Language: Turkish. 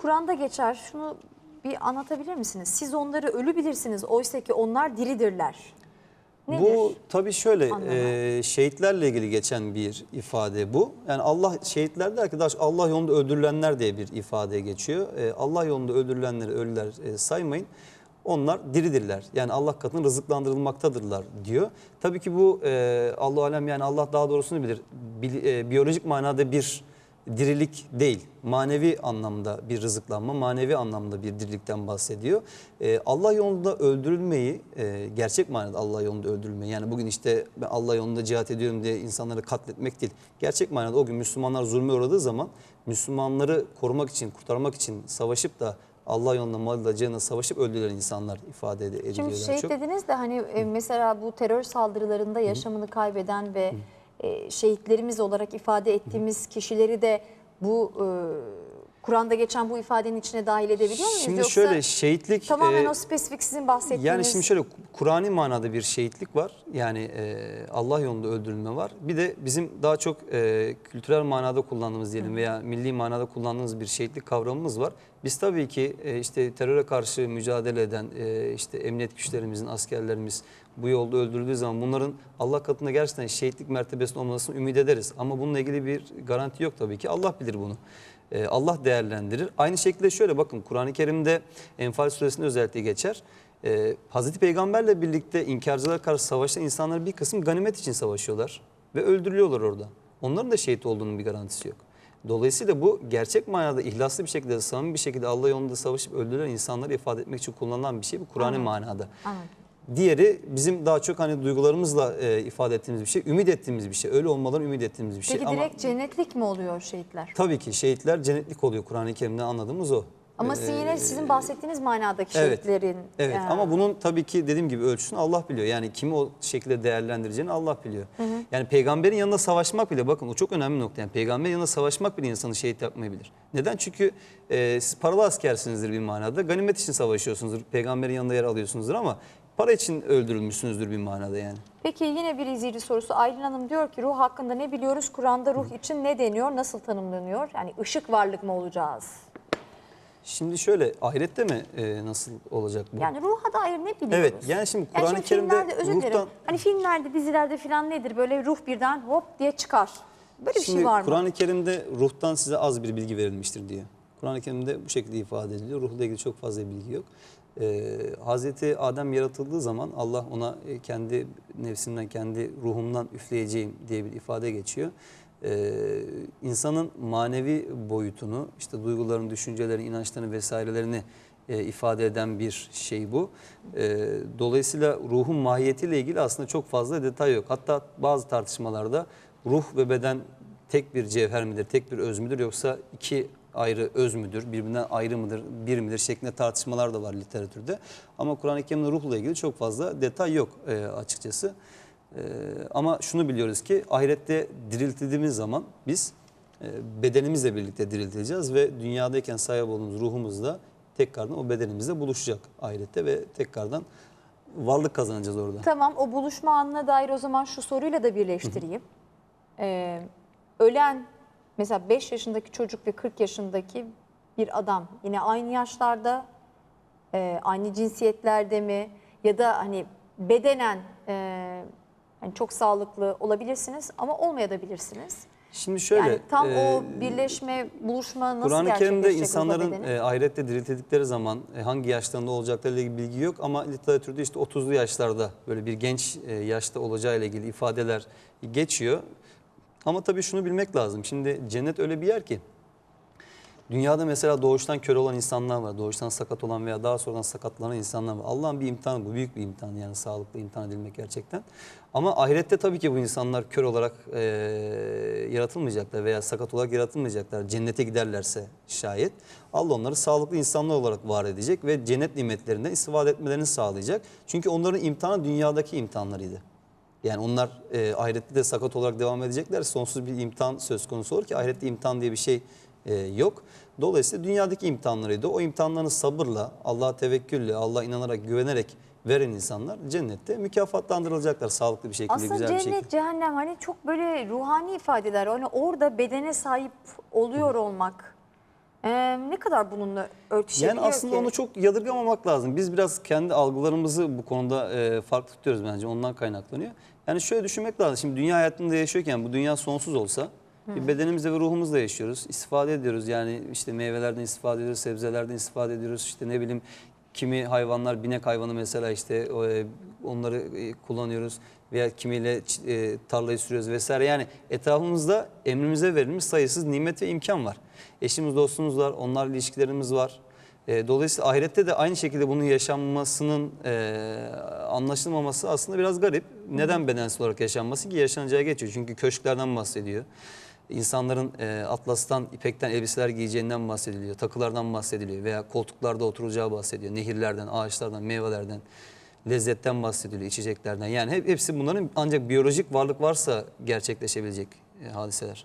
Kur'an'da geçer. Şunu bir anlatabilir misiniz? Siz onları ölü bilirsiniz. Oysa ki onlar diridirler. Nedir? Bu tabii şöyle e, şehitlerle ilgili geçen bir ifade bu. Yani Allah şehitler der ki Allah yolunda öldürülenler diye bir ifade geçiyor. E, Allah yolunda öldürülenleri ölüler e, saymayın. Onlar diridirler. Yani Allah katında rızıklandırılmaktadırlar diyor. Tabii ki bu e, Allah alem yani Allah daha doğrusunu bilir. Bil- e, biyolojik manada bir dirilik değil, manevi anlamda bir rızıklanma, manevi anlamda bir dirilikten bahsediyor. Ee, Allah yolunda öldürülmeyi, e, gerçek manada Allah yolunda öldürülmeyi, yani bugün işte ben Allah yolunda cihat ediyorum diye insanları katletmek değil. Gerçek manada o gün Müslümanlar zulme uğradığı zaman Müslümanları korumak için, kurtarmak için savaşıp da Allah yolunda malıyla canına savaşıp öldürülen insanlar ifade ed- ediliyor Şimdi şehit çok. dediniz de hani e, mesela bu terör saldırılarında yaşamını kaybeden ve e, şehitlerimiz olarak ifade ettiğimiz kişileri de bu e, Kur'an'da geçen bu ifadenin içine dahil edebiliyor muyuz? Şimdi Yoksa şöyle şehitlik... tamamen e, o spesifik sizin bahsettiğiniz Yani şimdi şöyle Kur'an'i manada bir şehitlik var. Yani e, Allah yolunda öldürülme var. Bir de bizim daha çok e, kültürel manada kullandığımız diyelim veya milli manada kullandığımız bir şehitlik kavramımız var. Biz tabii ki e, işte teröre karşı mücadele eden e, işte emniyet güçlerimizin, askerlerimiz bu yolda öldürüldüğü zaman bunların Allah katında gerçekten şehitlik mertebesinde olmasını ümit ederiz. Ama bununla ilgili bir garanti yok tabii ki. Allah bilir bunu. E, Allah değerlendirir. Aynı şekilde şöyle bakın Kur'an-ı Kerim'de Enfal suresinde özellikle geçer. E, Hazreti Peygamberle birlikte inkarcılara karşı savaşan insanlar bir kısım ganimet için savaşıyorlar ve öldürülüyorlar orada. Onların da şehit olduğunun bir garantisi yok. Dolayısıyla bu gerçek manada ihlaslı bir şekilde, samimi bir şekilde Allah yolunda savaşıp öldürülen insanları ifade etmek için kullanılan bir şey bu Kur'an'ı Anladım. manada. Anladım. Diğeri bizim daha çok hani duygularımızla e, ifade ettiğimiz bir şey, ümit ettiğimiz bir şey. Öyle olmalarını ümit ettiğimiz bir şey. Peki Ama direkt cennetlik mi oluyor şehitler? tabii ki şehitler cennetlik oluyor Kur'an-ı Kerim'den anladığımız o. Ama Ee, sizin yine sizin bahsettiğiniz manadaki evet, şehitlerin Evet e, ama bunun tabii ki dediğim gibi ölçüsünü Allah biliyor. Yani kimi o şekilde değerlendireceğini Allah biliyor. Yani peygamberin yanında savaşmak bile bakın o çok önemli nokta. Yani peygamberin yanında savaşmak bile insanı şehit yapmayabilir. Neden? Çünkü e, siz paralı askersinizdir bir manada. Ganimet için savaşıyorsunuzdur. Peygamberin yanında yer alıyorsunuzdur ama para için öldürülmüşsünüzdür bir manada yani. Peki yine bir izleyici sorusu. Aylin Hanım diyor ki ruh hakkında ne biliyoruz? Kur'an'da ruh için ne deniyor? Nasıl tanımlanıyor? Yani ışık varlık mı olacağız? Şimdi şöyle ahirette mi e, nasıl olacak bu? Yani ruha dair ne biliyoruz? Evet yani şimdi Yani Kur'an-ı şimdi Kerim'de filmlerde özür dilerim. ruhtan... Hani filmlerde, dizilerde falan nedir? Böyle ruh birden hop diye çıkar. Böyle bir Şimdi şey var mı? Kur'an-ı Kerim'de ruhtan size az bir bilgi verilmiştir diyor. Kur'an-ı Kerim'de bu şekilde ifade ediliyor. Ruhla ilgili çok fazla bilgi yok. Ee, Hazreti Adem yaratıldığı zaman Allah ona e, kendi nefsimden, kendi ruhumdan üfleyeceğim diye bir ifade geçiyor. Ee, insanın manevi boyutunu, işte duygularını, düşüncelerini, inançlarını vesairelerini e, ifade eden bir şey bu. E, dolayısıyla ruhun mahiyetiyle ilgili aslında çok fazla detay yok. Hatta bazı tartışmalarda ruh ve beden tek bir cevher midir, tek bir öz müdür yoksa iki ayrı öz müdür, birbirinden ayrı mıdır, bir midir şeklinde tartışmalar da var literatürde. Ama Kur'an-ı Kerim'de ruhla ilgili çok fazla detay yok e, açıkçası. E, ama şunu biliyoruz ki ahirette diriltildiğimiz zaman biz e, bedenimizle birlikte diriltileceğiz ve dünyadayken sahip olduğumuz ruhumuzla tekrardan o bedenimizle buluşacak ahirette ve tekrardan varlık kazanacağız orada. Tamam o buluşma anına dair o zaman şu soruyla da birleştireyim. Ee, ölen mesela 5 yaşındaki çocuk ve 40 yaşındaki bir adam yine aynı yaşlarda e, aynı cinsiyetlerde mi ya da hani bedenen e, hani çok sağlıklı olabilirsiniz ama olmayabilirsiniz. Şimdi şöyle yani tam e, o birleşme, buluşma nasıl Kur'an-ı Kerim'de insanların e, ahirette diriltildikleri zaman e, hangi yaşlarında olacaklarıyla ilgili bilgi yok ama literatürde işte 30'lu yaşlarda böyle bir genç e, yaşta olacağıyla ilgili ifadeler geçiyor. Ama tabii şunu bilmek lazım. Şimdi cennet öyle bir yer ki Dünyada mesela doğuştan kör olan insanlar var. Doğuştan sakat olan veya daha sonradan sakatlanan insanlar var. Allah'ın bir imtihanı bu. Büyük bir imtihan yani sağlıklı imtihan edilmek gerçekten. Ama ahirette tabii ki bu insanlar kör olarak e, yaratılmayacaklar veya sakat olarak yaratılmayacaklar. Cennete giderlerse şayet. Allah onları sağlıklı insanlar olarak var edecek ve cennet nimetlerinden istifade etmelerini sağlayacak. Çünkü onların imtihanı dünyadaki imtihanlarıydı. Yani onlar e, ahirette de sakat olarak devam edecekler. Sonsuz bir imtihan söz konusu olur ki ahirette imtihan diye bir şey e, yok. Dolayısıyla dünyadaki imtihanlarıydı. O imtihanlarını sabırla, Allah'a tevekkülle, Allah'a inanarak, güvenerek veren insanlar cennette mükafatlandırılacaklar sağlıklı bir şekilde, Aslında güzel bir cennet, şekilde. cehennem hani çok böyle ruhani ifadeler. Hani orada bedene sahip oluyor olmak Ee, ne kadar bununla örtüşebiliyor Yani aslında ki? onu çok yadırgamamak lazım. Biz biraz kendi algılarımızı bu konuda e, farklı tutuyoruz bence. Ondan kaynaklanıyor. Yani şöyle düşünmek lazım. Şimdi dünya hayatında yaşıyorken bu dünya sonsuz olsa bir bedenimizle ve ruhumuzla yaşıyoruz. İstifade ediyoruz. Yani işte meyvelerden istifade ediyoruz, sebzelerden istifade ediyoruz. İşte ne bileyim kimi hayvanlar binek hayvanı mesela işte onları kullanıyoruz veya kimiyle tarlayı sürüyoruz vesaire. Yani etrafımızda emrimize verilmiş sayısız nimet ve imkan var. Eşimiz, dostumuz var, onlarla ilişkilerimiz var. E, dolayısıyla ahirette de aynı şekilde bunun yaşanmasının e, anlaşılmaması aslında biraz garip. Neden bedensel olarak yaşanması ki yaşanacağı geçiyor. Çünkü köşklerden bahsediyor. İnsanların e, atlastan, ipekten elbiseler giyeceğinden bahsediliyor. Takılardan bahsediliyor veya koltuklarda oturacağı bahsediyor. Nehirlerden, ağaçlardan, meyvelerden, lezzetten bahsediliyor, içeceklerden. Yani hep, hepsi bunların ancak biyolojik varlık varsa gerçekleşebilecek e, hadiseler.